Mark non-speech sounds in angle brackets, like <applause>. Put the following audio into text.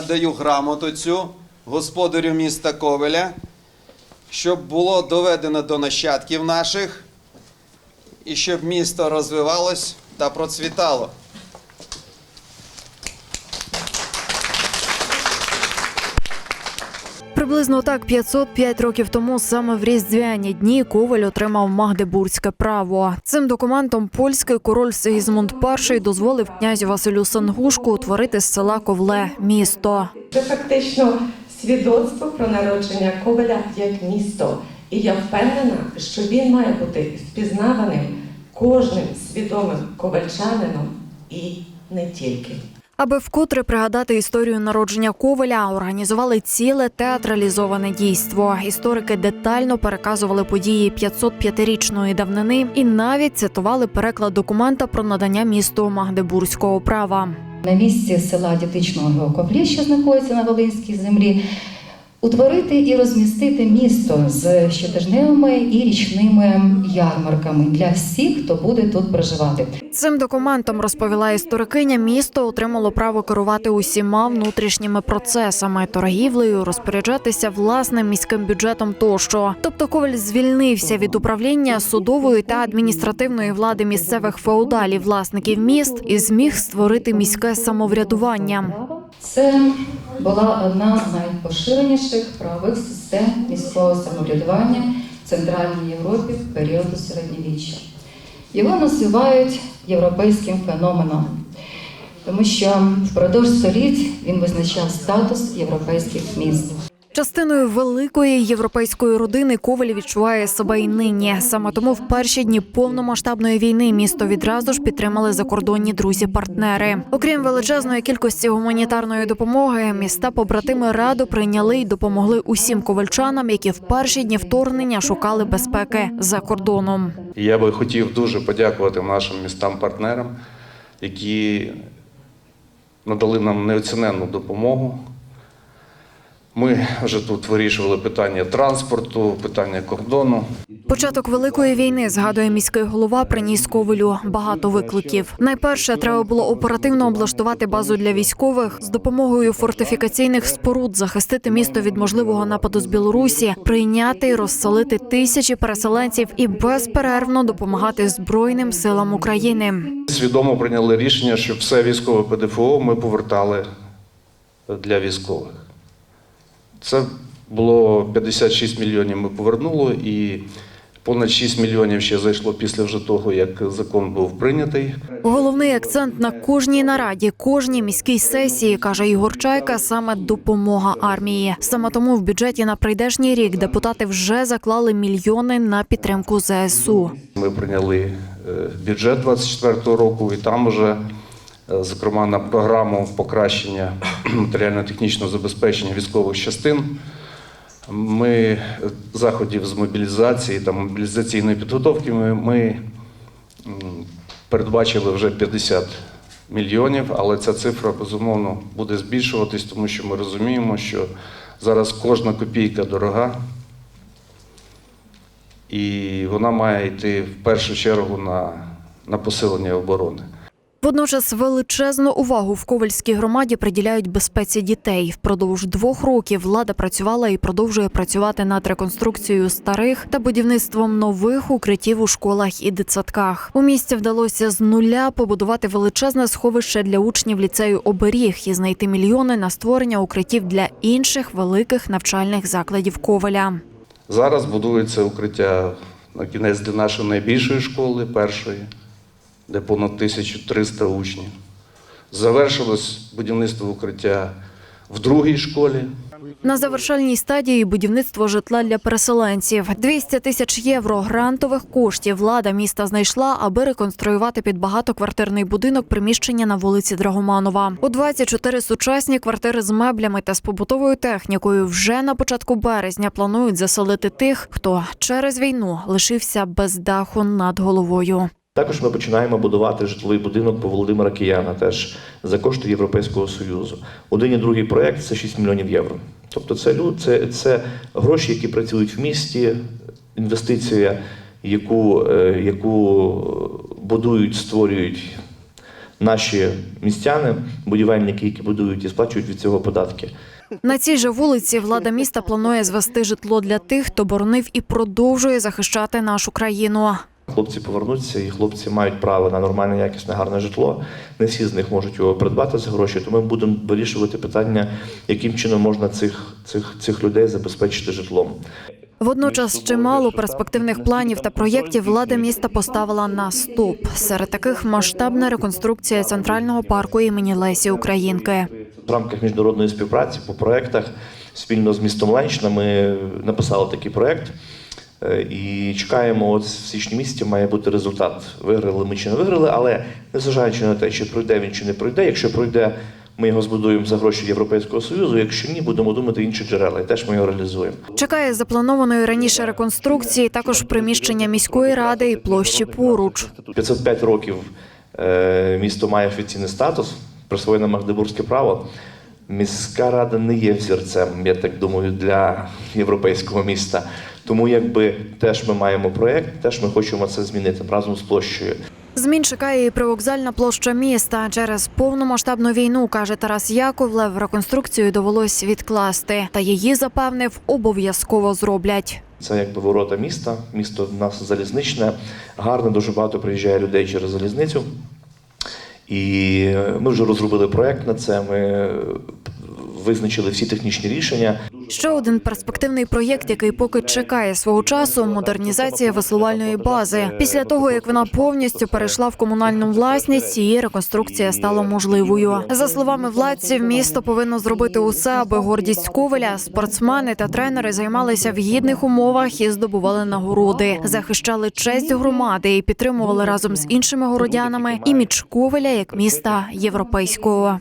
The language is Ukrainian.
надаю грамоту цю господарю міста Ковеля, щоб було доведено до нащадків наших і щоб місто розвивалось та процвітало. Приблизно так 505 років тому саме в різдвяні дні Коваль отримав магдебурзьке право. Цим документом польський король Сигізмунд І дозволив князю Василю Сангушку утворити з села Ковле місто. Це фактично свідоцтво про народження Ковеля як місто. І я впевнена, що він має бути впізнаваним кожним свідомим ковальчанином і не тільки. Аби вкотре пригадати історію народження Коваля, організували ціле театралізоване дійство. Історики детально переказували події 505-річної давнини і навіть цитували переклад документа про надання місту Магдебурзького права. на місці села Дітичного Геоковлі, що знаходиться на Волинській землі, утворити і розмістити місто з щотижневими і річними ярмарками для всіх, хто буде тут проживати. Цим документом розповіла історикиня. Місто отримало право керувати усіма внутрішніми процесами, торгівлею, розпоряджатися власним міським бюджетом тощо. Тобто Коваль звільнився від управління судової та адміністративної влади місцевих феодалів, власників міст, і зміг створити міське самоврядування. Це була одна з найпоширеніших правових систем міського самоврядування в Центральній Європі в періоду середньовіччя. Його називають європейським феноменом, тому що впродовж століть він визначав статус європейських міст. Частиною великої європейської родини Коваль відчуває себе і нині. Саме тому в перші дні повномасштабної війни місто відразу ж підтримали закордонні друзі-партнери. Окрім величезної кількості гуманітарної допомоги, міста побратими радо прийняли й допомогли усім ковальчанам, які в перші дні вторгнення шукали безпеки за кордоном. Я би хотів дуже подякувати нашим містам-партнерам, які надали нам неоціненну допомогу. Ми вже тут вирішували питання транспорту, питання кордону. Початок великої війни згадує міський голова. Приніс Ковалю багато викликів. Найперше треба було оперативно облаштувати базу для військових з допомогою фортифікаційних споруд, захистити місто від можливого нападу з Білорусі, прийняти і розселити тисячі переселенців і безперервно допомагати збройним силам України. Свідомо прийняли рішення, що все військове ПДФО ми повертали для військових. Це було 56 мільйонів ми повернули, і понад 6 мільйонів ще зайшло після вже того, як закон був прийнятий. Головний акцент на кожній нараді, кожній міській сесії каже Ігор Чайка, саме допомога армії. Саме тому в бюджеті на прийдешній рік депутати вже заклали мільйони на підтримку ЗСУ. Ми прийняли е, бюджет 24 року, і там вже, зокрема, на програму покращення <clears throat> матеріально-технічного забезпечення військових частин. Ми е, заходів з мобілізації та мобілізаційної підготовки ми, ми передбачили вже 50 мільйонів, але ця цифра безумовно буде збільшуватись, тому що ми розуміємо, що зараз кожна копійка дорога, і вона має йти в першу чергу на, на посилення оборони. Водночас величезну увагу в Ковальській громаді приділяють безпеці дітей. Впродовж двох років влада працювала і продовжує працювати над реконструкцією старих та будівництвом нових укриттів у школах і дитсадках. У місті вдалося з нуля побудувати величезне сховище для учнів ліцею оберіг і знайти мільйони на створення укриттів для інших великих навчальних закладів Коваля. Зараз будується укриття на кінець для нашої найбільшої школи, першої, де понад 1300 учнів. Завершилось будівництво укриття в другій школі. На завершальній стадії будівництво житла для переселенців. 200 тисяч євро грантових коштів влада міста знайшла, аби реконструювати під багатоквартирний будинок приміщення на вулиці Драгоманова. У 24 сучасні квартири з меблями та з побутовою технікою вже на початку березня планують заселити тих, хто через війну лишився без даху над головою. Також ми починаємо будувати житловий будинок по Володимира Кияна, теж за кошти Європейського Союзу. Один і другий проект це 6 мільйонів євро. Тобто, це це, це гроші, які працюють в місті, інвестиція, яку, е, яку будують, створюють наші містяни, будівельники, які будують і сплачують від цього податки. На цій же вулиці влада міста планує звести житло для тих, хто боронив і продовжує захищати нашу країну. Хлопці повернуться, і хлопці мають право на нормальне, якісне, гарне житло. Не всі з них можуть його придбати за гроші, тому ми будемо вирішувати питання, яким чином можна цих, цих, цих людей забезпечити житлом. Водночас чимало перспективних планів та проєктів влада міста поставила на стоп. Серед таких масштабна реконструкція центрального парку імені Лесі Українки. В рамках міжнародної співпраці по проектах спільно з містом Ленщина ми написали такий проект. Е, І чекаємо, от в січні місяці має бути результат. Виграли ми чи не виграли, але незважаючи на те, чи пройде він чи не пройде. Якщо пройде, ми його збудуємо за гроші Європейського Союзу. Якщо ні, будемо думати інші джерела, і теж ми його реалізуємо. Чекає запланованої раніше реконструкції також приміщення міської ради і площі поруч. 505 років е, місто має офіційний статус, присвоєне Магдебурзьке право. Міська рада не є взірцем, я так думаю, для європейського міста. Тому якби теж ми маємо проєкт, теж ми хочемо це змінити разом з площею. Змін чекає і привокзальна площа міста. Через повномасштабну війну, каже Тарас Яковлев, реконструкцію довелось відкласти. Та її запевнив, обов'язково зроблять. Це якби ворота міста. Місто в нас залізничне, гарне, дуже багато приїжджає людей через залізницю. І ми вже розробили проект на це. Ми е, визначили всі технічні рішення. Ще один перспективний проєкт, який поки чекає свого часу модернізація веслувальної бази. Після того як вона повністю перейшла в комунальну власність, її реконструкція стала можливою. За словами владців, місто повинно зробити усе, аби гордість Ковеля, спортсмени та тренери займалися в гідних умовах і здобували нагороди, захищали честь громади і підтримували разом з іншими городянами імідж Ковеля як міста європейського.